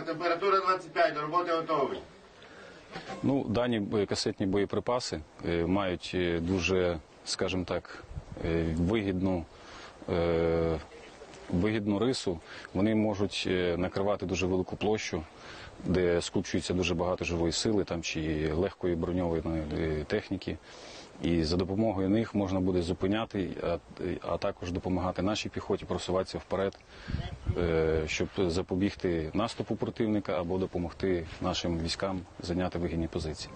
Увага, температура 25, до роботи готовий. Ну, дані касетні боєприпаси е, мають е, дуже, скажімо так, е, вигідну, вигідну рису. Вони можуть е, накривати дуже велику площу, де скупчується дуже багато живої сили там, чи легкої броньованої е, техніки. І за допомогою них можна буде зупиняти, а, а також допомагати нашій піхоті просуватися вперед, е, щоб запобігти наступу противника або допомогти нашим військам зайняти вигідні позиції.